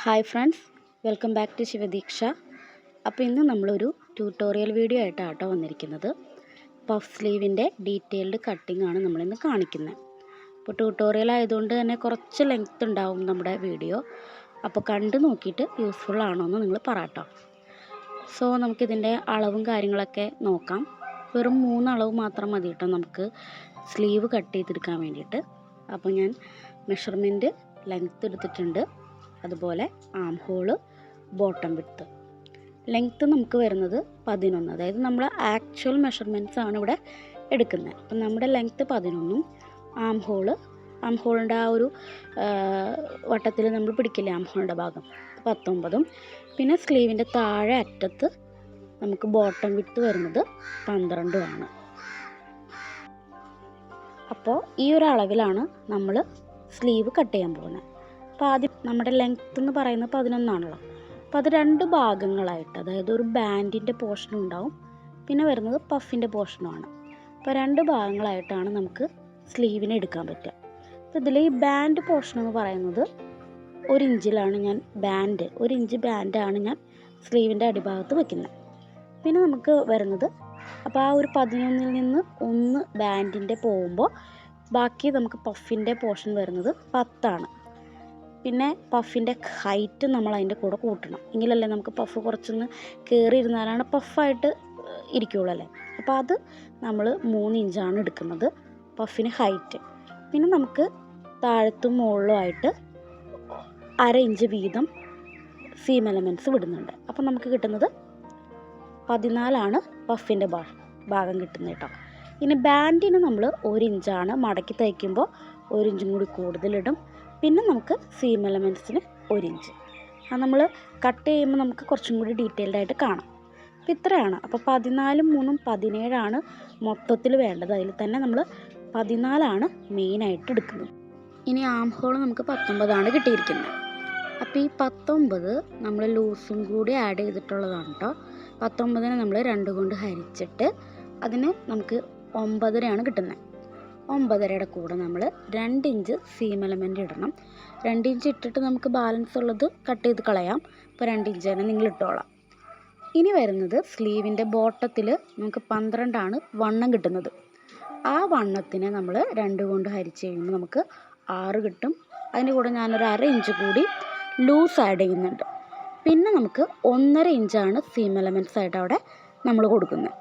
Hi friends welcome back to Shivadeeksha അപ്പോൾ ഇന്ന് നമ്മളൊരു ട്യൂട്ടോറിയൽ വീഡിയോ ആയിട്ടാണ് കേട്ടോ വന്നിരിക്കുന്നത്. പഫ് സ്ലീവിന്റെ ഡീറ്റെയിൽഡ് കട്ടിംഗ് ആണ് നമ്മളിന്ന് കാണിക്കുന്നത്. അപ്പോൾ ട്യൂട്ടോറിയൽ ആയതുകൊണ്ട് തന്നെ കുറച്ച് ലെങ്ത് ഉണ്ടാവും നമ്മുടെ വീഡിയോ. അപ്പോൾ കണ്ട് നോക്കിയിട്ട് യൂസ്ഫുൾ ആണോ എന്ന് നിങ്ങൾ പറട്ടോ സോ നമുക്കിതിന്റെ അളവും കാര്യങ്ങളൊക്കെ നോക്കാം. വെറും മൂന്ന് മാത്രം മതി കേട്ടോ നമുക്ക് സ്ലീവ് കട്ട് ചെയ്തെടുക്കാൻ വേണ്ടിയിട്ട്. അപ്പോൾ ഞാൻ മെഷർമെന്റ് ലെങ്ത്ത് എടുത്തിട്ടുണ്ട്. അതുപോലെ arm hole bottom width length നമുക്ക് വരുന്നത് പതിനൊന്ന്. അതായത് നമ്മൾ ആക്ച്വൽ മെഷർമെന്റ്സ് ആണ് ഇവിടെ എടുക്കുന്നത്. അപ്പം നമ്മുടെ ലെങ്ത്ത് പതിനൊന്നും ആം ഹോൾ ആം ഹോളിന്റെ ആ ഒരു വട്ടത്തിൽ നമ്മൾ പിടിക്കില്ലേ ആം ഹോളിന്റെ ഭാഗം? പത്തൊമ്പതും. പിന്നെ സ്ലീവിന്റെ താഴെ അറ്റത്ത് നമുക്ക് ബോട്ടം വിട്ട് വരുന്നത് പന്ത്രണ്ടുമാണ് അപ്പോൾ ഈ ഒരു അളവിലാണ് നമ്മൾ സ്ലീവ് കട്ട് ചെയ്യാൻ പോകുന്നത്. അപ്പോൾ ആദ്യം നമ്മുടെ ലെങ്ത്ത് എന്ന് പറയുന്നത് പതിനൊന്നാണല്ലോ. അപ്പോൾ അത് രണ്ട് ഭാഗങ്ങളായിട്ട് അതായത് ഒരു ബാൻഡിന്റെ പോർഷനും ഉണ്ടാവും പിന്നെ വരുന്നത് പഫിന്റെ പോർഷനുമാണ് അപ്പോൾ രണ്ട് ഭാഗങ്ങളായിട്ടാണ് നമുക്ക് സ്ലീവിനെ എടുക്കാൻ പറ്റുക. അപ്പോൾ ഇതിൽ ഈ ബാൻഡ് പോർഷൻ എന്ന് പറയുന്നത് ഒരു ഇഞ്ചിലാണ് ഞാൻ ബാൻഡ് ഒരു ഇഞ്ച് ബാൻഡാണ് ഞാൻ സ്ലീവിന്റെ അടിഭാഗത്ത് വെക്കുന്നത്. പിന്നെ നമുക്ക് വരുന്നത് അപ്പോൾ ആ ഒരു പതിനൊന്നിൽ നിന്ന് ഒന്ന് ബാൻഡിന്റെ പോകുമ്പോൾ ബാക്കി നമുക്ക് പഫിന്റെ പോർഷൻ വരുന്നത് പത്താണ്. പിന്നെ പഫിന്റെ ഹൈറ്റ് നമ്മൾ അതിന്റെ കൂടെ കൂട്ടണം. എങ്കിലല്ലേ നമുക്ക് പഫ് കുറച്ചൊന്ന് കയറി ഇരുന്നാലാണ് പഫായിട്ട് ഇരിക്കുകയുള്ളൂ അല്ലേ? അപ്പോൾ അത് നമ്മൾ മൂന്ന് ഇഞ്ചാണ് എടുക്കുന്നത് പഫിന് ഹൈറ്റ് പിന്നെ നമുക്ക് താഴത്തും മുകളിലുമായിട്ട് അര ഇഞ്ച് വീതം സീം എലമെന്റ്സ് വിടുന്നുണ്ട്. അപ്പം നമുക്ക് കിട്ടുന്നത് പതിനാലാണ് പഫിന്റെ ഭാ ഭാഗം കിട്ടുന്നത് കേട്ടോ. ഇനി ബാൻഡിന് നമ്മൾ ഒരു ഇഞ്ചാണ് മടക്കി തയ്ക്കുമ്പോൾ ഒരു ഇഞ്ചും കൂടി കൂടുതലിടും. പിന്നെ നമുക്ക് സീം എലമെന്റ്സിന് ഒരു ഇഞ്ച് അത് നമ്മൾ കട്ട് ചെയ്യുമ്പോൾ നമുക്ക് കുറച്ചും കൂടി ഡീറ്റെയിൽഡ് ആയിട്ട് കാണാം. അപ്പോൾ ഇത്രയാണ്. അപ്പോൾ പതിനാലും മൂന്നും പതിനേഴാണ് മൊത്തത്തിൽ വേണ്ടത്. അതിൽ തന്നെ നമ്മൾ പതിനാലാണ് മെയിനായിട്ട് എടുക്കുന്നത്. ഇനി ആം ഹോൾ നമുക്ക് പത്തൊമ്പതാണ് കിട്ടിയിരിക്കുന്നത്. അപ്പോൾ ഈ പത്തൊമ്പത് നമ്മൾ ലൂസും കൂടി ആഡ് ചെയ്തിട്ടുള്ളതാണ് കേട്ടോ പത്തൊമ്പതിനെ നമ്മൾ രണ്ട് കൊണ്ട് ഹരിച്ചിട്ട് അതിന് നമുക്ക് ഒമ്പതരയാണ് കിട്ടുന്നത്. ഒമ്പതരയുടെ കൂടെ നമ്മൾ രണ്ട് ഇഞ്ച് സീം എലമെന്റ് ഇടണം. രണ്ട് ഇഞ്ച് ഇട്ടിട്ട് നമുക്ക് ബാലൻസ് ഉള്ളത് കട്ട് ചെയ്ത് കളയാം. അപ്പോൾ രണ്ട് ഇഞ്ച് തന്നെ നിങ്ങൾ ഇട്ടോളാം. ഇനി വരുന്നത് സ്ലീവിന്റെ ബോട്ടത്തിൽ നമുക്ക് പന്ത്രണ്ടാണ് വണ്ണം കിട്ടുന്നത്. ആ വണ്ണത്തിനെ നമ്മൾ രണ്ട് കൊണ്ട് ഹരിച്ച് കഴിയുമ്പോൾ നമുക്ക് ആറ് കിട്ടും. അതിന്റെ കൂടെ ഞാനൊരു അര ഇഞ്ച് കൂടി ലൂസ് ആഡ് ചെയ്യുന്നുണ്ട്. പിന്നെ നമുക്ക് ഒന്നര ഇഞ്ചാണ് സീം എലമെന്റ്സ് ആയിട്ട് അവിടെ നമ്മൾ കൊടുക്കുന്നത്.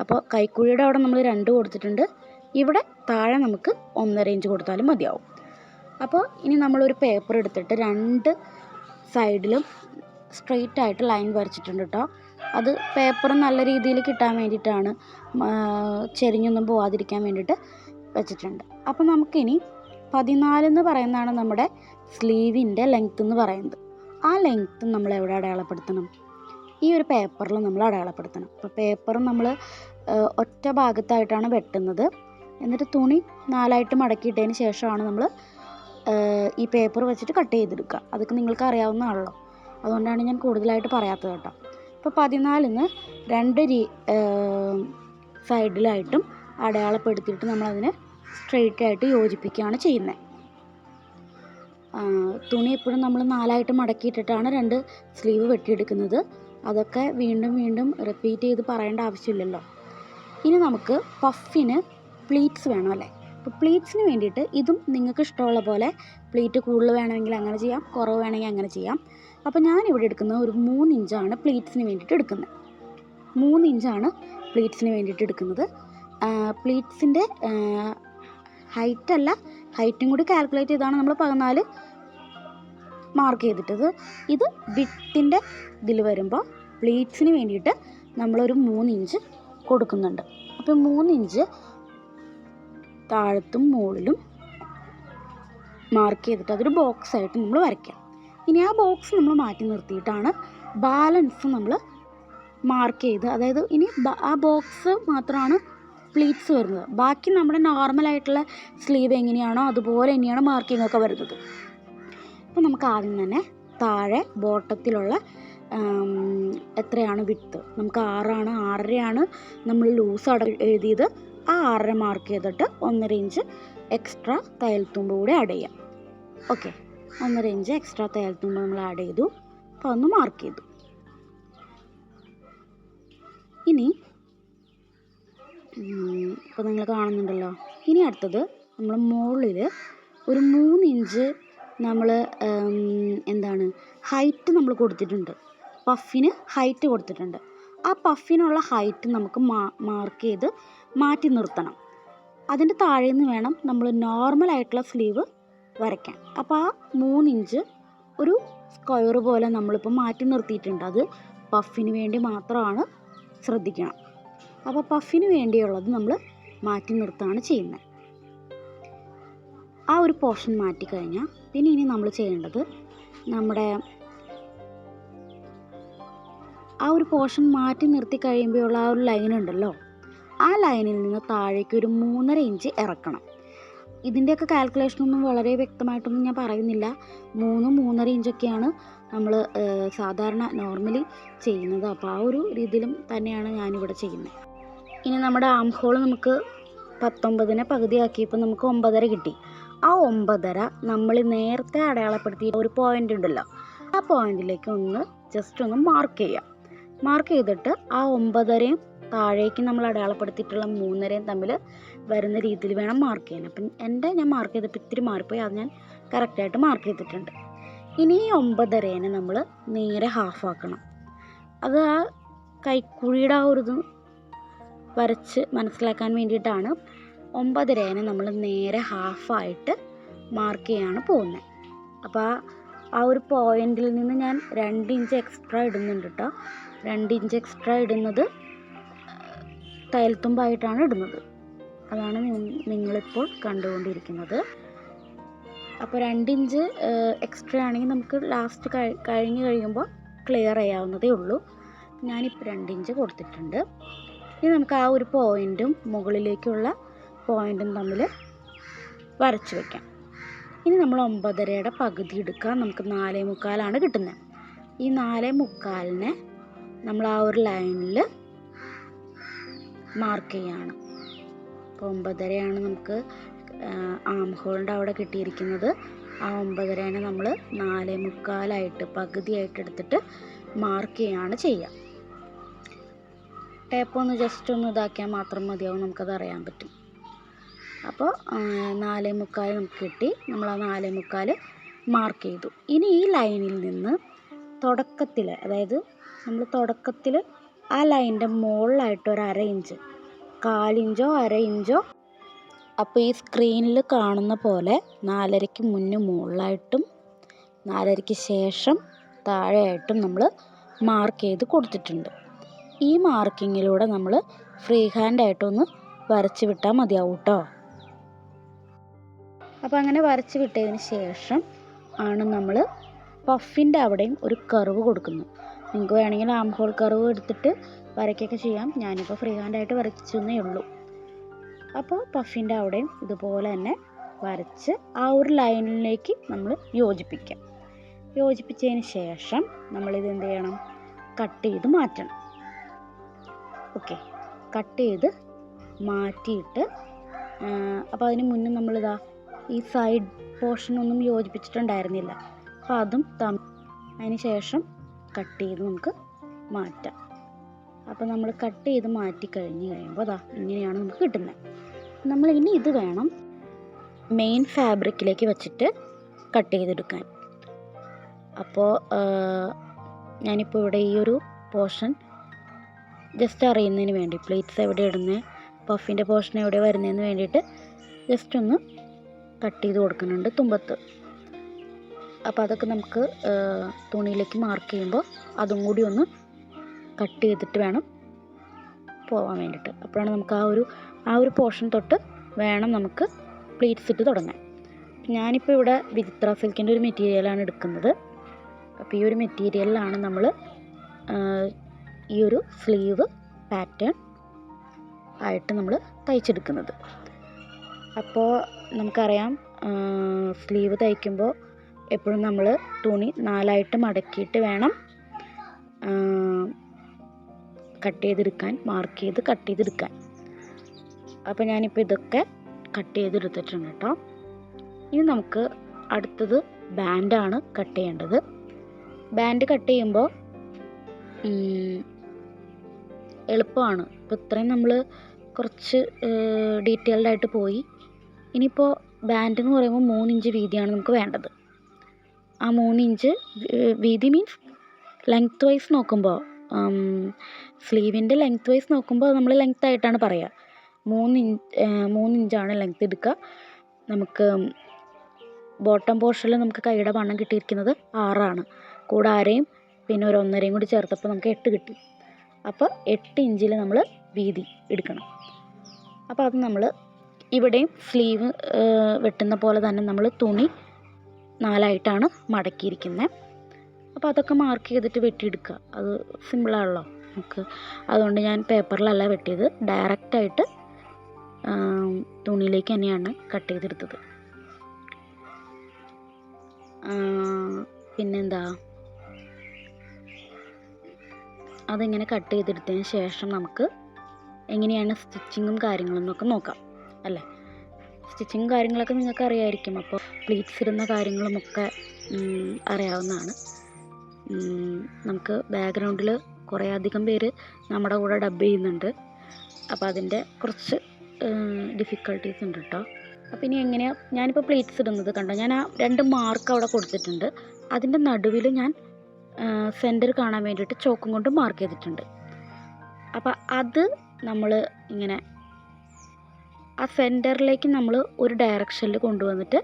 അപ്പോൾ കൈക്കുഴിയുടെ അവിടെ നമ്മൾ രണ്ട് കൊടുത്തിട്ടുണ്ട്. ഇവിടെ താഴെ നമുക്ക് ഒന്നര ഇഞ്ച് കൊടുത്താലും മതിയാവും. അപ്പോൾ ഇനി നമ്മളൊരു പേപ്പർ എടുത്തിട്ട് രണ്ട് സൈഡിലും സ്ട്രെയിറ്റ് ആയിട്ട് ലൈൻ വരച്ചിട്ടുണ്ട് കേട്ടോ അത് പേപ്പർ നല്ല രീതിയിൽ കിട്ടാൻ വേണ്ടിയിട്ടാണ് ചെരിഞ്ഞൊന്നും പോവാതിരിക്കാൻ വേണ്ടിയിട്ട് വെച്ചിട്ടുണ്ട്. അപ്പോൾ നമുക്കിനി പതിനാലെന്ന് പറയുന്നതാണ് നമ്മുടെ സ്ലീവിന്റെ ലെങ്ത്ത് എന്ന് പറയുന്നത്. ആ ലെങ്ത്ത് നമ്മൾ എവിടെ അടയാളപ്പെടുത്തണം? ഈ ഒരു പേപ്പറിൽ നമ്മൾ അടയാളപ്പെടുത്തണം. അപ്പോൾ പേപ്പർ നമ്മൾ ഒറ്റ ഭാഗത്തായിട്ടാണ് വെട്ടുന്നത്. എന്നിട്ട് തുണി നാലായിട്ട് മടക്കിയിട്ടതിന് ശേഷമാണ് നമ്മൾ ഈ പേപ്പർ വെച്ചിട്ട് കട്ട് ചെയ്തെടുക്കുക. അതൊക്കെ നിങ്ങൾക്ക് അറിയാവുന്നതാണല്ലോ. അതുകൊണ്ടാണ് ഞാൻ കൂടുതലായിട്ട് പറയാത്തത് കേട്ടോ. അപ്പോൾ പതിനാലിന് രണ്ട് രീ സൈഡിലായിട്ടും അടയാളപ്പെടുത്തിയിട്ട് നമ്മളതിനെ സ്ട്രെയിറ്റ് ആയിട്ട് യോജിപ്പിക്കുകയാണ് ചെയ്യുന്നത്. തുണി എപ്പോഴും നമ്മൾ നാലായിട്ട് മടക്കിയിട്ടിട്ടാണ് രണ്ട് സ്ലീവ് വെട്ടിയെടുക്കുന്നത്. അതൊക്കെ വീണ്ടും വീണ്ടും റിപ്പീറ്റ് ചെയ്ത് പറയേണ്ട ആവശ്യമില്ലല്ലോ. ഇനി നമുക്ക് പഫിന് പ്ലീറ്റ്സ് വേണം അല്ലേ? അപ്പോൾ പ്ലീറ്റ്സിന് വേണ്ടിയിട്ട് ഇതും നിങ്ങൾക്ക് ഇഷ്ടമുള്ള പോലെ പ്ലീറ്റ് കൂടുതൽ വേണമെങ്കിൽ അങ്ങനെ ചെയ്യാം കുറവ് വേണമെങ്കിൽ അങ്ങനെ ചെയ്യാം. അപ്പോൾ ഞാൻ ഇവിടെ എടുക്കുന്നത് ഒരു മൂന്ന് ഇഞ്ചാണ് പ്ലീറ്റ്സിന് വേണ്ടിയിട്ട് എടുക്കുന്നത്. മൂന്ന് ഇഞ്ചാണ് പ്ലീറ്റ്സിന് വേണ്ടിയിട്ട് എടുക്കുന്നത്. പ്ലീറ്റ്സിന്റെ ഹൈറ്റ് അല്ല ഹൈറ്റും കൂടി കാൽക്കുലേറ്റ് ചെയ്താണ് നമ്മൾ പതിനാല് മാർക്ക് ചെയ്തിട്ടത്. ഇത് വിട്ടിന്റെ ഇതിൽ വരുമ്പോൾ പ്ലീറ്റ്സിന് വേണ്ടിയിട്ട് നമ്മളൊരു മൂന്ന് ഇഞ്ച് കൊടുക്കുന്നുണ്ട്. അപ്പോൾ മൂന്ന് ഇഞ്ച് താഴത്തും മുകളിലും മാർക്ക് ചെയ്തിട്ട് അതൊരു ബോക്സ് ആയിട്ട് നമ്മൾ വരയ്ക്കാം. ഇനി ആ ബോക്സ് നമ്മൾ മാറ്റി നിർത്തിയിട്ടാണ് ബാലൻസ് നമ്മൾ മാർക്ക് ചെയ്ത് അതായത് ഇനി ആ ബോക്സ് മാത്രമാണ് പ്ലീറ്റ്സ് വരുന്നത്. ബാക്കി നമ്മുടെ നോർമലായിട്ടുള്ള സ്ലീവ് എങ്ങനെയാണോ അതുപോലെ തന്നെയാണ് മാർക്കിംഗ് ഒക്കെ വരുന്നത്. അപ്പോൾ നമുക്ക് ആദ്യം തന്നെ താഴെ ബോട്ടത്തിലുള്ള എത്രയാണ് വിട്ട് നമുക്ക് ആറാണ് ആറരയാണ് നമ്മൾ ലൂസ് അട എഴുതിയത്. ആ ആറര മാർക്ക് ചെയ്തിട്ട് ഒന്നര ഇഞ്ച് എക്സ്ട്രാ തയ്യൽത്തുമ്പ് കൂടെ ആഡ് ചെയ്യാം. ഓക്കെ ഒന്നര ഇഞ്ച് എക്സ്ട്രാ തയ്യൽത്തുമ്പ് നമ്മൾ ആഡ് ചെയ്തു. അപ്പോൾ ഒന്ന് മാർക്ക് ചെയ്തു. ഇനി ഇപ്പോൾ നിങ്ങൾ കാണുന്നുണ്ടല്ലോ. ഇനി അടുത്തത് നമ്മൾ മുകളിൽ ഒരു മൂന്ന് ഇഞ്ച് നമ്മൾ എന്താണ് ഹൈറ്റ് നമ്മൾ കൊടുത്തിട്ടുണ്ട്. പഫിന് ഹൈറ്റ് കൊടുത്തിട്ടുണ്ട്. ആ പഫിനുള്ള ഹൈറ്റ് നമുക്ക് മാർക്ക് ചെയ്ത് മാറ്റി നിർത്തണം. അതിന്റെ താഴെ നിന്ന് വേണം നമ്മൾ നോർമൽ ആയിട്ടുള്ള സ്ലീവ് വരയ്ക്കാൻ. അപ്പോൾ ആ മൂന്നിഞ്ച് ഒരു സ്ക്വയർ പോലെ നമ്മളിപ്പോൾ മാറ്റി നിർത്തിയിട്ടുണ്ട്. അത് പഫിന് വേണ്ടി മാത്രമാണ് ശ്രദ്ധിക്കണം. അപ്പോൾ പഫിന് വേണ്ടിയുള്ളത് നമ്മൾ മാറ്റി നിർത്താണ് ചെയ്യുന്നത്. ആ ഒരു പോർഷൻ മാറ്റിക്കഴിഞ്ഞാൽ പിന്നെ ഇനി നമ്മൾ ചെയ്യേണ്ടത് നമ്മുടെ ആ ഒരു പോർഷൻ മാറ്റി നിർത്തി കഴിയുമ്പോഴുള്ള ആ ഒരു ലൈൻ ഉണ്ടല്ലോ. ആ ലൈനിൽ നിന്ന് താഴേക്ക് ഒരു മൂന്നര ഇഞ്ച് ഇറക്കണം. ഇതിന്റെയൊക്കെ കാൽക്കുലേഷനൊന്നും വളരെ വ്യക്തമായിട്ടൊന്നും ഞാൻ പറയുന്നില്ല. മൂന്ന് മൂന്നര ഇഞ്ചൊക്കെയാണ് നമ്മൾ സാധാരണ നോർമലി ചെയ്യുന്നത്. അപ്പോൾ ആ ഒരു രീതിയിലും തന്നെയാണ് ഞാനിവിടെ ചെയ്യുന്നത്. ഇനി നമ്മുടെ ആം ഹോൾ നമുക്ക് പത്തൊമ്പതിനെ പകുതിയാക്കിയപ്പോൾ നമുക്ക് ഒമ്പതര കിട്ടി. ആ ഒമ്പതര നമ്മൾ നേരത്തെ അടയാളപ്പെടുത്തിയ ഒരു പോയിന്റ് ഉണ്ടല്ലോ. ആ പോയിന്റിലേക്ക് ഒന്ന് ജസ്റ്റ് ഒന്ന് മാർക്ക് ചെയ്യാം. മാർക്ക് ചെയ്തിട്ട് ആ ഒമ്പതരയും താഴേക്ക് നമ്മൾ അടയാളപ്പെടുത്തിയിട്ടുള്ള മൂന്നരയും തമ്മിൽ വരുന്ന രീതിയിൽ വേണം മാർക്ക് ചെയ്യാൻ. അപ്പം എന്റെ ഞാൻ മാർക്ക് ചെയ്തപ്പോൾ ഇത്തിരി മാറിപ്പോയി. അത് ഞാൻ കറക്റ്റായിട്ട് മാർക്ക് ചെയ്തിട്ടുണ്ട്. ഇനി ഈ ഒമ്പതരേനെ നമ്മൾ നേരെ ഹാഫ് ആക്കണം. അത് ആ കൈക്കുഴിയുടെ ആ ഒരു ഇത് വരച്ച് മനസ്സിലാക്കാൻ വേണ്ടിയിട്ടാണ് ഒമ്പതരേനെ നമ്മൾ നേരെ ഹാഫായിട്ട് മാർക്ക് ചെയ്യാണ് പോകുന്നത്. അപ്പോൾ ആ ആ ഒരു പോയിന്റിൽ നിന്ന് ഞാൻ രണ്ട് ഇഞ്ച് എക്സ്ട്രാ ഇടുന്നുണ്ട് കേട്ടോ. രണ്ട് ഇഞ്ച് എക്സ്ട്രാ ഇടുന്നത് തയ്യൽത്തുമ്പായിട്ടാണ് ഇടുന്നത്. അതാണ് നിങ്ങളിപ്പോൾ കണ്ടുകൊണ്ടിരിക്കുന്നത്. അപ്പോൾ രണ്ടിഞ്ച് എക്സ്ട്രാ ആണെങ്കിൽ നമുക്ക് ലാസ്റ്റ് കഴിഞ്ഞ് കഴിയുമ്പോൾ ക്ലിയർ ചെയ്യാവുന്നതേ ഉള്ളൂ. ഞാനിപ്പോൾ രണ്ടിഞ്ച് കൊടുത്തിട്ടുണ്ട്. ഇനി നമുക്ക് ആ ഒരു പോയിന്റും മുകളിലേക്കുള്ള പോയിന്റും തമ്മിൽ വരച്ച് വയ്ക്കാം ഇനി നമ്മൾ ഒമ്പതരയുടെ പകുതി എടുക്കുക നമുക്ക് നാലേ മുക്കാലാണ് കിട്ടുന്നത്. ഈ നാലേ മുക്കാലിനെ നമ്മൾ ആ ഒരു ലൈനിൽ മാർക്ക് ചെയ്യാണ്. അപ്പോൾ ഒമ്പതരയാണ് നമുക്ക് ആം ഹോളിന്റെ അവിടെ കിട്ടിയിരിക്കുന്നത്. ആ ഒമ്പതരേനെ നമ്മൾ നാലേ മുക്കാലായിട്ട് പകുതിയായിട്ട് എടുത്തിട്ട് മാർക്ക് ചെയ്യാണ് ചെയ്യുക ടേപ്പ് ഒന്ന് ജസ്റ്റ് ഒന്ന് ഇതാക്കിയാൽ മാത്രം മതിയാവും നമുക്കത് അറിയാൻ പറ്റും. അപ്പോൾ നാലേ മുക്കാൽ നമുക്ക് കിട്ടി. നമ്മൾ ആ നാലേ മുക്കാൽ മാർക്ക് ചെയ്തു. ഇനി ഈ ലൈനിൽ നിന്ന് തുടക്കത്തിൽ അതായത് നമ്മൾ തുടക്കത്തിൽ ആ ലൈനിന്റെ മുകളിലായിട്ട് ഒരു അര ഇഞ്ച്. കാലിഞ്ചോ അര ഇഞ്ചോ. അപ്പോൾ ഈ സ്ക്രീനിൽ കാണുന്ന പോലെ നാലരയ്ക്ക് മുന്നേ മുകളിലായിട്ടും നാലരയ്ക്ക് ശേഷം താഴെയായിട്ടും നമ്മൾ മാർക്ക് ചെയ്ത് കൊടുത്തിട്ടുണ്ട്. ഈ മാർക്കിങ്ങിലൂടെ നമ്മൾ ഫ്രീ ഹാൻഡായിട്ടൊന്ന് വരച്ച് വിട്ടാൽ മതിയാവും കേട്ടോ. അപ്പോൾ അങ്ങനെ വരച്ച് വിട്ടതിന് ശേഷം ആണ് നമ്മൾ പഫിന്റെ അവിടെയും ഒരു കർവ് കൊടുക്കുന്നത്. നിങ്ങൾക്ക് വേണമെങ്കിൽ ആം ഹോൾ കർവ് എടുത്തിട്ട് വരയ്ക്കൊക്കെ ചെയ്യാം. ഞാനിപ്പോൾ ഫ്രീ ഹാൻഡായിട്ട് വരച്ചെന്നേ ഉള്ളൂ. അപ്പോൾ പഫിന്റെ അവിടെയും ഇതുപോലെ തന്നെ വരച്ച് ആ ഒരു ലൈനിലേക്ക് നമ്മൾ യോജിപ്പിക്കാം യോജിപ്പിച്ചതിന് ശേഷം നമ്മളിത് എന്ത് ചെയ്യണം? കട്ട് ചെയ്ത് മാറ്റണം. ഓക്കെ കട്ട് ചെയ്ത് മാറ്റിയിട്ട് അപ്പോൾ അതിന് മുന്നേ നമ്മളിതാ ഈ സൈഡ് പോർഷനൊന്നും യോജിപ്പിച്ചിട്ടുണ്ടായിരുന്നില്ല. അപ്പോൾ അതും തമ്മിൽ അതിന് ശേഷം കട്ട് ചെയ്ത് നമുക്ക് മാറ്റാം. അപ്പോൾ നമ്മൾ കട്ട് ചെയ്ത് മാറ്റി കഴിഞ്ഞ് കഴിയുമ്പോൾ അതാ ഇങ്ങനെയാണ് നമുക്ക് കിട്ടുന്നത് നമ്മൾ ഇനി ഇത് വേണം മെയിൻ ഫാബ്രിക്കിലേക്ക് വെച്ചിട്ട് കട്ട് ചെയ്തെടുക്കാൻ. അപ്പോൾ ഞാനിപ്പോൾ ഇവിടെ ഈ ഒരു പോർഷൻ ജസ്റ്റ് അറിയുന്നതിന് വേണ്ടി പ്ലേറ്റ്സ് എവിടെ ഇടുന്നത് പഫിന്റെ പോർഷൻ എവിടെ വരുന്നതെന്ന് വേണ്ടിയിട്ട് ജസ്റ്റ് ഒന്ന് കട്ട് ചെയ്ത് കൊടുക്കുന്നുണ്ട്. തുമ്പത്ത്. അപ്പോൾ അതൊക്കെ നമുക്ക് തുണിയിലേക്ക് മാർക്ക് ചെയ്യുമ്പോൾ അതും കൂടി ഒന്ന് കട്ട് ചെയ്തിട്ട് വേണം പോകാൻ വേണ്ടിയിട്ട്. അപ്പോഴാണ് നമുക്ക് ആ ഒരു ആ ഒരു പോർഷൻ തൊട്ട് വേണം നമുക്ക് പ്ലീറ്റ്സ് ഇട്ട് തുടങ്ങാൻ. ഞാനിപ്പോൾ ഇവിടെ വിചിത്ര സിൽക്കിന്റെ ഒരു മെറ്റീരിയലാണ് എടുക്കുന്നത്. അപ്പോൾ ഈ ഒരു മെറ്റീരിയലിലാണ് നമ്മൾ ഈ ഒരു സ്ലീവ് പാറ്റേൺ ആയിട്ട് നമ്മൾ തയ്ച്ചെടുക്കുന്നത്. അപ്പോൾ നമുക്കറിയാം സ്ലീവ് തയ്ക്കുമ്പോൾ എപ്പോഴും നമ്മൾ തുണി നാലായിട്ട് മടക്കിയിട്ട് വേണം കട്ട് ചെയ്തെടുക്കാൻ മാർക്ക് ചെയ്ത് കട്ട് ചെയ്തെടുക്കാൻ. അപ്പോൾ ഞാനിപ്പോൾ ഇതൊക്കെ കട്ട് ചെയ്തെടുത്തിട്ടുണ്ട് കേട്ടോ. ഇനി നമുക്ക് അടുത്തത് ബാൻഡാണ് കട്ട് ചെയ്യേണ്ടത്. ബാൻഡ് കട്ട് ചെയ്യുമ്പോൾ എളുപ്പമാണ്. ഇപ്പോൾ ഇത്രയും നമ്മൾ കുറച്ച് ഡീറ്റെയിൽഡ് ആയിട്ട് പോയി. ഇനിയിപ്പോൾ ബാൻഡ് എന്ന് പറയുമ്പോൾ മൂന്ന് ഇഞ്ച് വീതിയാണ് നമുക്ക് വേണ്ടത്. ആ മൂന്നിഞ്ച് വീതി മീൻസ് ലെങ്ത് വൈസ് നോക്കുമ്പോൾ സ്ലീവിന്റെ ലെങ്ത് വൈസ് നോക്കുമ്പോൾ നമ്മൾ ലെങ്ത് ആയിട്ടാണ് പറയുക മൂന്ന് ഇഞ്ച് ഇഞ്ചാണ് ലെങ്ത് എടുക്കുക നമുക്ക് ബോട്ടം പോർഷനിൽ നമുക്ക് കൈയുടെ വണ്ണം കിട്ടിയിരിക്കുന്നത് ആറാണ്. കൂടെ ആരെയും പിന്നെ ഒരു ഒന്നരയും കൂടി ചേർത്തപ്പോൾ നമുക്ക് എട്ട് കിട്ടി. അപ്പോൾ എട്ട് ഇഞ്ചിൽ നമ്മൾ വീതി എടുക്കണം. അപ്പോൾ അത് നമ്മൾ ഇവിടെയും സ്ലീവ് വെട്ടുന്ന പോലെ തന്നെ നമ്മൾ തുണി നാലായിട്ടാണ് മടക്കിയിരിക്കുന്നത് അപ്പോൾ അതൊക്കെ മാർക്ക് ചെയ്തിട്ട് വെട്ടിയെടുക്കുക. അത് സിമ്പിളാണല്ലോ നമുക്ക്. അതുകൊണ്ട് ഞാൻ പേപ്പറിലല്ല വെട്ടിയത്. ഡയറക്റ്റായിട്ട് തുണിയിലേക്ക് തന്നെയാണ് കട്ട് ചെയ്തെടുത്തത്. പിന്നെന്താ? അതിങ്ങനെ കട്ട് ചെയ്തെടുത്തതിന് ശേഷം നമുക്ക് എങ്ങനെയാണ് സ്റ്റിച്ചിങ്ങും കാര്യങ്ങളും എന്നൊക്കെ നോക്കാം. അല്ലേ? സ്റ്റിച്ചിങ്ങും കാര്യങ്ങളൊക്കെ നിങ്ങൾക്ക് അറിയായിരിക്കും. അപ്പോൾ പ്ലീറ്റ്സ് ഇടുന്ന കാര്യങ്ങളുമൊക്കെ അറിയാവുന്നതാണ്. നമുക്ക് ബാക്ക്ഗ്രൗണ്ടിൽ കുറേ അധികം പേര് നമ്മുടെ കൂടെ ഡബ് ചെയ്യുന്നുണ്ട്. അപ്പോൾ അതിന്റെ കുറച്ച് ഡിഫിക്കൽട്ടീസ് ഉണ്ട് കേട്ടോ അപ്പോൾ ഇനി എങ്ങനെയാണ് ഞാനിപ്പോൾ പ്ലേറ്റ്സ് ഇടുന്നത് കണ്ടോ? ഞാൻ ആ രണ്ട് മാർക്ക് അവിടെ കൊടുത്തിട്ടുണ്ട്. അതിന്റെ നടുവിൽ ഞാൻ സെന്റർ കാണാൻ വേണ്ടിയിട്ട് ചോക്കും കൊണ്ട് മാർക്ക് ചെയ്തിട്ടുണ്ട്. അപ്പോൾ അത് നമ്മൾ ഇങ്ങനെ ആ സെന്ററിലേക്ക് നമ്മൾ ഒരു ഡയറക്ഷനിൽ കൊണ്ടുവന്നിട്ട്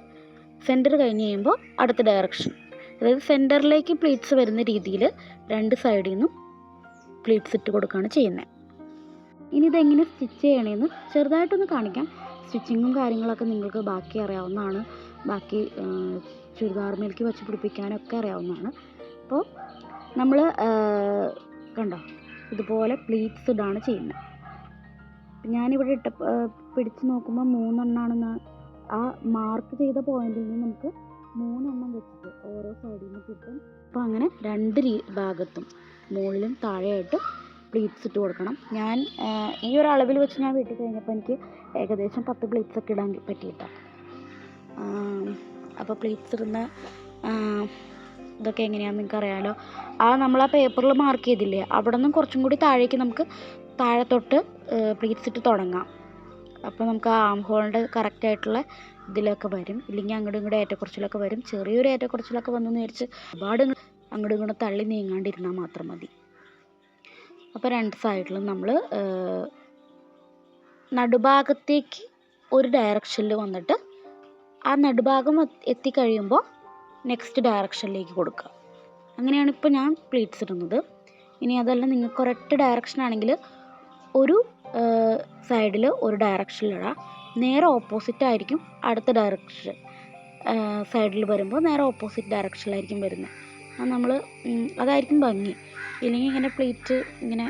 സെന്റർ കഴിഞ്ഞ് കഴിയുമ്പോൾ അടുത്ത ഡയറക്ഷൻ അതായത് സെന്ററിലേക്ക് പ്ലീറ്റ്സ് വരുന്ന രീതിയിൽ രണ്ട് സൈഡിൽ നിന്നും പ്ലീറ്റ്സ് ഇട്ട് കൊടുക്കുകയാണ് ചെയ്യുന്നത് ഇനി ഇതെങ്ങനെ സ്റ്റിച്ച് ചെയ്യണമെന്ന് ചെറുതായിട്ടൊന്ന് കാണിക്കാം. സ്റ്റിച്ചിങ്ങും കാര്യങ്ങളൊക്കെ നിങ്ങൾക്ക് ബാക്കി അറിയാവുന്നതാണ്. ബാക്കി ചുരിദാർ മേൽക്ക് വെച്ച് പിടിപ്പിക്കാനൊക്കെ അറിയാവുന്നതാണ്. അപ്പോൾ നമ്മൾ കണ്ടോ? ഇതുപോലെ പ്ലീറ്റ്സ് ഇടാണ് ചെയ്യുന്നത് ഞാനിവിടെ ഇട്ട പിടിച്ച് നോക്കുമ്പോൾ മൂന്നെണ്ണാണെന്ന് ആ മാർക്ക് ചെയ്ത പോയിന്റിൽ നിന്ന് നമുക്ക് മൂന്നെണ്ണം വെച്ചിട്ട് ഓരോ സൈഡിൽ നിന്ന് കിട്ടും. അപ്പോൾ അങ്ങനെ രണ്ട് രീ ഭാഗത്തും മുകളിലും താഴെയായിട്ട് പ്ലീറ്റ്സ് ഇട്ട് കൊടുക്കണം. ഞാൻ ഈ ഒരു അളവിൽ വെച്ച് ഞാൻ വീട്ടിൽ കഴിഞ്ഞപ്പോൾ എനിക്ക് ഏകദേശം പത്ത് പ്ലീറ്റ്സ് ഒക്കെ ഇടാൻ പറ്റിയിട്ടാണ് അപ്പോൾ പ്ലീറ്റ്സ് ഇടുന്ന ഇതൊക്കെ എങ്ങനെയാണെന്ന് നിങ്ങൾക്ക് അറിയാമല്ലോ ആ നമ്മൾ ആ പേപ്പറിൽ മാർക്ക് ചെയ്തില്ലേ? അവിടെ നിന്നും കുറച്ചും കൂടി താഴേക്ക് നമുക്ക് താഴെ തൊട്ട് പ്ലീറ്റ്സ് തുടങ്ങാം. അപ്പോൾ നമുക്ക് ആ ആം ഹോളിന്റെ കറക്റ്റ് ആയിട്ടുള്ള ഇതിലൊക്കെ വരും. ഇല്ലെങ്കിൽ അങ്ങോട്ടും ഇങ്ങോട്ടും ഏറ്റക്കുറച്ചിലൊക്കെ വരും. ചെറിയൊരു ഏറ്റക്കുറച്ചിലൊക്കെ വന്നെന്ന് വിചാരിച്ച് ഒരുപാട് അങ്ങോട്ടും ഇങ്ങോട്ടും തള്ളി നീങ്ങാണ്ടിരുന്നാൽ മാത്രം മതി. അപ്പോൾ രണ്ട് സൈഡിലും നമ്മൾ നടുഭാഗത്തേക്ക് ഒരു ഡയറക്ഷനിൽ വന്നിട്ട് ആ നടുഭാഗം എത്തിക്കഴിയുമ്പോൾ നെക്സ്റ്റ് ഡയറക്ഷനിലേക്ക് കൊടുക്കുക. അങ്ങനെയാണ് ഇപ്പോൾ ഞാൻ പ്ലീറ്റ്സ് ഇടുന്നത്. ഇനി അതല്ല നിങ്ങൾക്ക് ഒരൊറ്റ ഡയറക്ഷൻ ആണെങ്കിൽ ഒരു സൈഡിൽ ഒരു ഡയറക്ഷനിലിടാം നേരെ ഓപ്പോസിറ്റ് ആയിരിക്കും അടുത്ത ഡയറക്ഷൻ സൈഡിൽ വരുമ്പോൾ നേരെ ഓപ്പോസിറ്റ് ഡയറക്ഷനിലായിരിക്കും വരുന്നത് അത് നമ്മൾ അതായിരിക്കും ഭംഗി. ഇല്ലെങ്കിൽ ഇങ്ങനെ പ്ലേറ്റ് ഇങ്ങനെ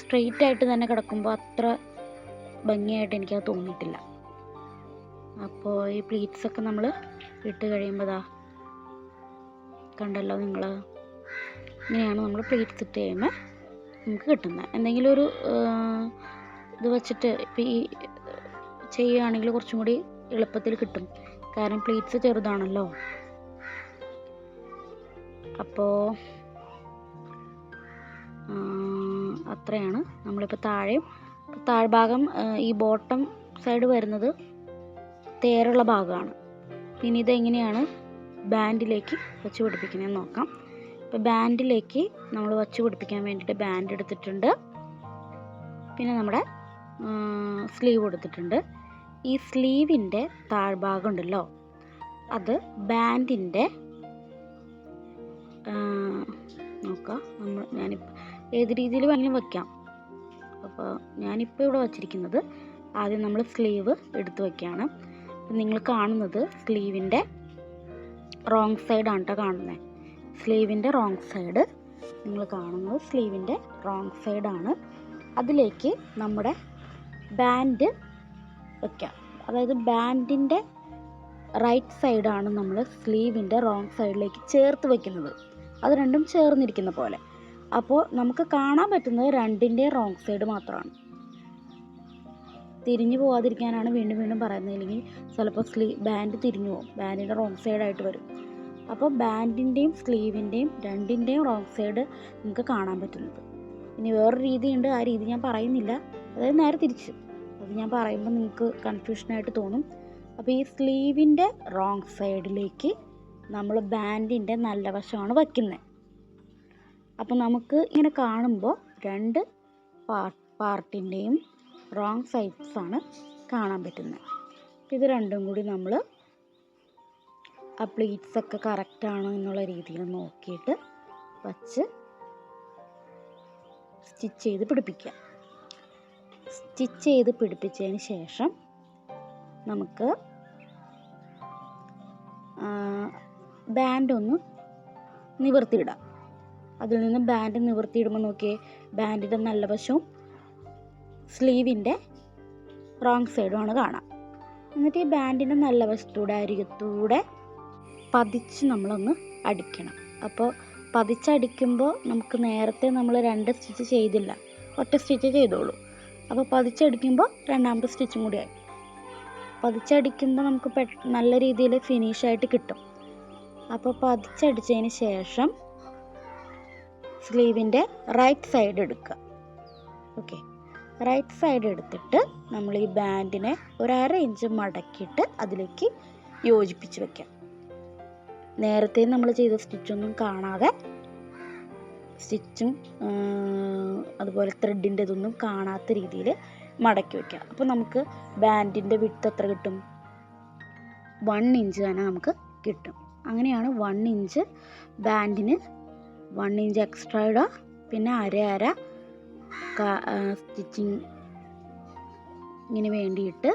സ്ട്രെയിറ്റ് ആയിട്ട് തന്നെ കിടക്കുമ്പോൾ അത്ര ഭംഗിയായിട്ട് എനിക്കത് തോന്നിയിട്ടില്ല. അപ്പോൾ ഈ പ്ലീറ്റ്സൊക്കെ നമ്മൾ ഇട്ട് കഴിയുമ്പോൾ കണ്ടല്ലോ നിങ്ങൾ ഇങ്ങനെയാണ് നമ്മൾ പ്ലേറ്റ്സ് ഇട്ട് കഴിയുമ്പോൾ നമുക്ക് കിട്ടുന്നത് എന്തെങ്കിലും ഒരു ഇത് വെച്ചിട്ട് ഇപ്പം ഈ ചെയ്യുകയാണെങ്കിൽ കുറച്ചും കൂടി എളുപ്പത്തിൽ കിട്ടും. കാരണം പ്ലേറ്റ്സ് ചെറുതാണല്ലോ. അപ്പോൾ അത്രയാണ്. നമ്മളിപ്പോൾ താഴെയും താഴ്ഭാഗം ഈ ബോട്ടം സൈഡ് വരുന്നത് തേരുള്ള ഭാഗമാണ്. ഇനി ഇതെങ്ങനെയാണ് ബാൻഡിലേക്ക് വെച്ച് പിടിപ്പിക്കുന്നത് നോക്കാം. ഇപ്പോൾ ബാൻഡിലേക്ക് നമ്മൾ വച്ച് പിടിപ്പിക്കാൻ വേണ്ടിയിട്ട് ബാൻഡ് എടുത്തിട്ടുണ്ട്. പിന്നെ നമ്മുടെ സ്ലീവ് കൊടുത്തിട്ടുണ്ട്. ഈ സ്ലീവിന്റെ താഴ്ഭാഗം ഉണ്ടല്ലോ അത് ബാൻഡിന്റെ നോക്കാം നമ്മൾ ഞാനിപ്പോൾ ഏത് രീതിയിൽ വേണമെങ്കിലും വയ്ക്കാം അപ്പോൾ ഞാനിപ്പോൾ ഇവിടെ വച്ചിരിക്കുന്നത് ആദ്യം നമ്മൾ സ്ലീവ് എടുത്ത് വയ്ക്കുകയാണ് നിങ്ങൾ കാണുന്നത് സ്ലീവിന്റെ റോങ് സൈഡാണ് കേട്ടോ കാണുന്നത് സ്ലീവിന്റെ റോങ് സൈഡ് നിങ്ങൾ കാണുന്നത് സ്ലീവിന്റെ റോങ് സൈഡാണ്. അതിലേക്ക് നമ്മുടെ ബാൻഡ് വയ്ക്കാം അതായത് ബാൻഡിന്റെ റൈറ്റ് സൈഡാണ് നമ്മൾ സ്ലീവിന്റെ റോങ് സൈഡിലേക്ക് ചേർത്ത് വയ്ക്കുന്നത് അത് രണ്ടും ചേർന്നിരിക്കുന്ന പോലെ. അപ്പോൾ നമുക്ക് കാണാൻ പറ്റുന്നത് രണ്ടിന്റെ റോങ് സൈഡ് മാത്രമാണ്. തിരിഞ്ഞു പോകാതിരിക്കാനാണ് വീണ്ടും വീണ്ടും പറയുന്നത്. ഇല്ലെങ്കിൽ ചിലപ്പോൾ സ്ലീ ബാൻഡ് തിരിഞ്ഞു പോകും ബാൻഡിന്റെ റോങ് സൈഡായിട്ട് വരും. അപ്പോൾ ബാൻഡിന്റെയും സ്ലീവിന്റെയും രണ്ടിന്റെയും റോങ് സൈഡ് നമുക്ക് കാണാൻ പറ്റുന്നത്. ഇനി വേറൊരു രീതിയുണ്ട് ആ രീതി ഞാൻ പറയുന്നില്ല. അതായത് നേരെ തിരിച്ച്. അത് ഞാൻ പറയുമ്പോൾ നിങ്ങൾക്ക് കൺഫ്യൂഷനായിട്ട് തോന്നും. അപ്പോൾ ഈ സ്ലീവിന്റെ റോങ് സൈഡിലേക്ക് നമ്മൾ ബാൻഡിന്റെ നല്ല വശമാണ് വയ്ക്കുന്നത്. അപ്പോൾ നമുക്ക് ഇങ്ങനെ കാണുമ്പോൾ രണ്ട് പാർ പാർട്ടിന്റെയും റോങ് സൈഡ്സാണ് കാണാൻ പറ്റുന്നത്. ഇത് രണ്ടും കൂടി നമ്മൾ ആ പ്ലീറ്റ്സ് ഒക്കെ കറക്റ്റാണോ എന്നുള്ള രീതിയിൽ നോക്കിയിട്ട് വച്ച് സ്റ്റിച്ച് ചെയ്ത് പിടിപ്പിക്കുക. സ്റ്റിച്ച് ചെയ്ത് പിടിപ്പിച്ചതിന് ശേഷം നമുക്ക് ബാൻഡ് ഒന്ന് നിവർത്തിയിടാം. അതിൽ നിന്ന് ബാൻഡ് നിവർത്തിയിടുമ്പോൾ നോക്കിയേ ബാൻഡിന്റെ നല്ല വശവും സ്ലീവിന്റെ റോങ് സൈഡുമാണ് കാണാം. എന്നിട്ട് ഈ ബാൻഡിന്റെ നല്ല വശത്തൂടെ അരികത്തൂടെ പതിച്ച് നമ്മളൊന്ന് അടിക്കണം. അപ്പോൾ പതിച്ചടിക്കുമ്പോൾ നമുക്ക് നേരത്തെ നമ്മൾ രണ്ട് സ്റ്റിച്ച് ചെയ്തില്ല. ഒറ്റ സ്റ്റിച്ച് ചെയ്തോളൂ. അപ്പോൾ പതിച്ചടിക്കുമ്പോൾ രണ്ടാമത്തെ സ്റ്റിച്ചും കൂടി ആയി. പതിച്ചടിക്കുമ്പോൾ നമുക്ക് പെ നല്ല രീതിയിൽ ഫിനിഷായിട്ട് കിട്ടും. അപ്പോൾ പതിച്ചടിച്ചതിന് ശേഷം സ്ലീവിന്റെ റൈറ്റ് സൈഡ് എടുക്കുക. ഓക്കെ റൈറ്റ് സൈഡ് എടുത്തിട്ട് നമ്മൾ ഈ ബാൻഡിനെ ഒരു അര ഇഞ്ച് മടക്കിയിട്ട് അതിലേക്ക് യോജിപ്പിച്ച് വെക്കാം നേരത്തെ നമ്മൾ ചെയ്ത സ്റ്റിച്ചൊന്നും കാണാതെ സ്റ്റിച്ചും അതുപോലെ ത്രെഡിന്റെ ഇതൊന്നും കാണാത്ത രീതിയിൽ മടക്കി വയ്ക്കുക അപ്പോൾ നമുക്ക് ബാൻഡിന്റെ വിട്ട് എത്ര കിട്ടും? വൺ ഇഞ്ച് തന്നെ നമുക്ക് കിട്ടും. അങ്ങനെയാണ് വൺ ഇഞ്ച് ബാൻഡിന് വൺ ഇഞ്ച് എക്സ്ട്രാ ഇടുക. പിന്നെ അര അര സ്റ്റിച്ചിങ് ഇങ്ങനെ വേണ്ടിയിട്ട്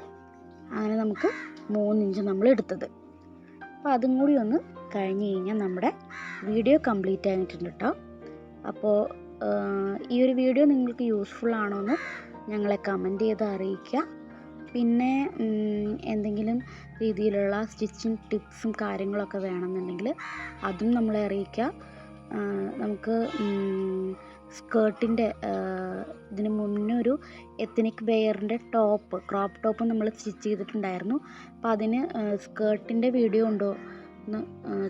അങ്ങനെ നമുക്ക് മൂന്നിഞ്ച് നമ്മൾ എടുത്തത്. അപ്പോൾ അതും കൂടി ഒന്ന് കഴിഞ്ഞ് കഴിഞ്ഞാൽ നമ്മുടെ വീഡിയോ കംപ്ലീറ്റ് ആയിട്ടുണ്ട് കേട്ടോ. അപ്പോൾ ഈ ഒരു വീഡിയോ നിങ്ങൾക്ക് യൂസ്ഫുൾ ആണോ എന്ന് ഞങ്ങളെ കമന്റ് ചെയ്ത് അറിയിക്കുക. പിന്നെ എന്തെങ്കിലും രീതിയിലുള്ള സ്റ്റിച്ചിങ് ടിപ്സും കാര്യങ്ങളൊക്കെ വേണമെന്നുണ്ടെങ്കിൽ അതും നമ്മളെ അറിയിക്കുക. നമുക്ക് സ്കേർട്ടിന്റെ ഇതിന് മുന്നേ ഒരു എത്തനിക് വെയറിന്റെ ടോപ്പ് ക്രോപ്പ് ടോപ്പ് നമ്മൾ സ്റ്റിച്ച് ചെയ്തിട്ടുണ്ടായിരുന്നു. അപ്പോൾ അതിന് സ്കേർട്ടിന്റെ വീഡിയോ ഉണ്ടോ എന്ന്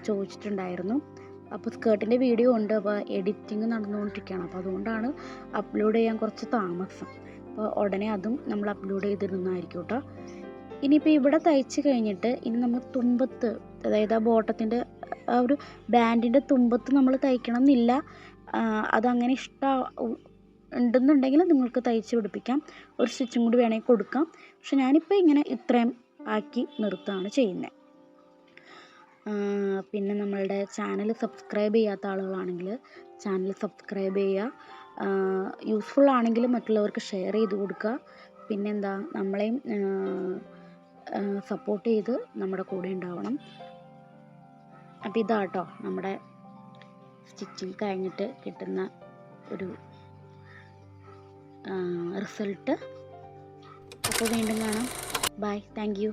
ചോദിച്ചിട്ടുണ്ടായിരുന്നു. അപ്പോൾ സ്കേർട്ടിന്റെ വീഡിയോ ഉണ്ട്. അപ്പോൾ എഡിറ്റിംഗ് നടന്നുകൊണ്ടിരിക്കുകയാണ്. അപ്പോൾ അതുകൊണ്ടാണ് അപ്ലോഡ് ചെയ്യാൻ കുറച്ച് താമസം. അപ്പോൾ ഉടനെ അതും നമ്മൾ അപ്ലോഡ് ചെയ്തിരുന്നതായിരിക്കും കേട്ടോ. ഇനിയിപ്പോൾ ഇവിടെ തയ്ച്ച് കഴിഞ്ഞിട്ട് ഇനി നമ്മൾ തുമ്പത്ത് അതായത് ആ ബോട്ടത്തിന്റെ ആ ഒരു ബാൻഡിന്റെ തുമ്പത്ത് നമ്മൾ തയ്ക്കണം എന്നില്ല അതങ്ങനെ ഇഷ്ടം ഉണ്ടെന്നുണ്ടെങ്കിൽ നിങ്ങൾക്ക് തയ്ച്ച് പിടിപ്പിക്കാം. ഒരു സ്റ്റിച്ചും കൂടി വേണമെങ്കിൽ കൊടുക്കാം. പക്ഷെ ഞാനിപ്പോൾ ഇങ്ങനെ ഇത്രയും ആക്കി നിർത്തുകയാണ് ചെയ്യുന്നത്. പിന്നെ നമ്മളുടെ ചാനൽ സബ്സ്ക്രൈബ് ചെയ്യാത്ത ആളുകളാണെങ്കിൽ ചാനൽ സബ്സ്ക്രൈബ് ചെയ്യുക. യൂസ്ഫുൾ ആണെങ്കിൽ മറ്റുള്ളവർക്ക് ഷെയർ ചെയ്ത് കൊടുക്കുക. പിന്നെന്താ നമ്മളെയും സപ്പോർട്ട് ചെയ്ത് നമ്മുടെ കൂടെ ഉണ്ടാവണം. അപ്പോൾ ഇതാട്ടോ നമ്മുടെ സ്റ്റിച്ചിങ് കഴിഞ്ഞിട്ട് കിട്ടുന്ന ഒരു റിസൾട്ട് അപ്പോൾ വീണ്ടും കാണാം. Bye thank you